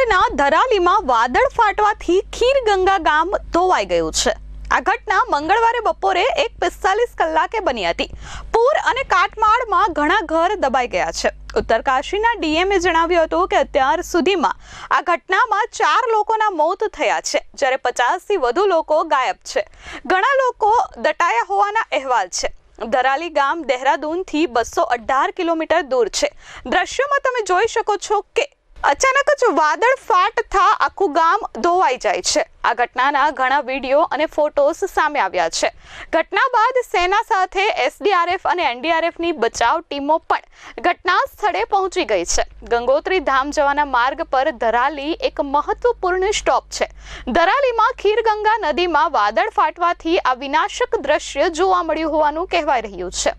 ઉત્તરાખંડના ધરાલીમાં વાદળ ફાટવાથી ખીરગંગા ગામ ધોવાઈ ગયું છે. આ ઘટના મંગળવારે બપોરે એક પિસ્તાલીસ કલાકે બની હતી. પૂર અને કાટમાળમાં ઘણા ઘર દબાઈ ગયા છે. ઉત્તરકાશીના ડીએમએ જણાવ્યું હતું કે અત્યાર સુધીમાં આ ઘટનામાં ચાર લોકોના મોત થયા છે, જ્યારે પચાસથી વધુ લોકો ગાયબ છે. ઘણા લોકો દટાયા હોવાના અહેવાલ છે. ધરાલી ગામ દહેરાદૂનથી બસો અઢાર કિલોમીટર દૂર છે. દ્રશ્યમાં તમે જોઈ શકો છો કે અચાનક જ વાદળ ફાટ થા આખું ગામ ધોવાઈ જાય છે. આ ઘટનાના ઘણા વીડિયો અને ફોટોસ સામે આવ્યા છે. ઘટના બાદ સેના સાથે એસડીઆરએફ અને એનડીઆરએફની બચાવ ટીમો પણ ઘટના સ્થળે પહોંચી ગઈ છે. ગંગોત્રી ધામ જવાના માર્ગ પર ધરાલી એક મહત્વપૂર્ણ સ્ટોપ છે. ધરાલીમાં ખીરગંગા નદીમાં વાદળ ફાટવાથી આ વિનાશક દ્રશ્ય જોવા મળ્યું હોવાનું કહેવાય રહ્યું છે.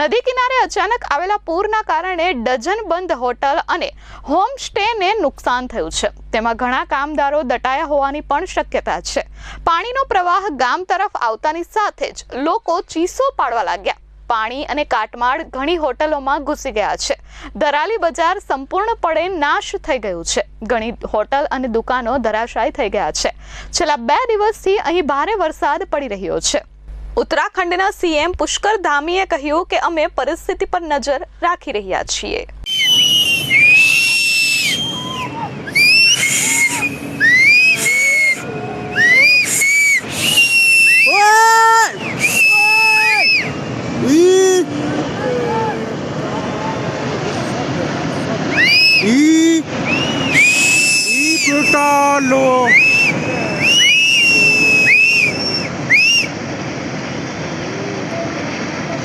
નદી કિનારે અચાનક આવેલા પૂરના કારણે ડઝન બંધ હોટલ અને હોમ સ્ટેને નુકસાન થયું છે. તેમાં ઘણા કામદારો દટાયા હોવાની પણ શક્યતા છે. પાણીનો પ્રવાહ ગામ તરફ આવતાની સાથે જ લોકો ચીસો પાડવા લાગ્યા. પાણી અને કાટમાળ ઘણી હોટલોમાં ઘૂસી ગયા છે. દરાલી બજાર સંપૂર્ણપણે નાશ થઈ ગયું છે. ઘણી હોટલ અને દુકાનો ધરાશાય થઈ ગયા છે. છેલ્લા બે દિવસથી અહીં ભારે વરસાદ પડી રહ્યો છે. ઉત્તરાખંડના સીએમ પુષ્કર ધામીએ કહ્યું કે અમે પરિસ્થિતિ પર નજર રાખી રહ્યા છીએ.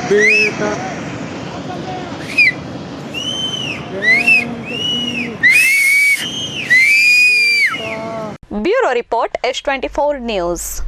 Beta. Bureau Report H24 News.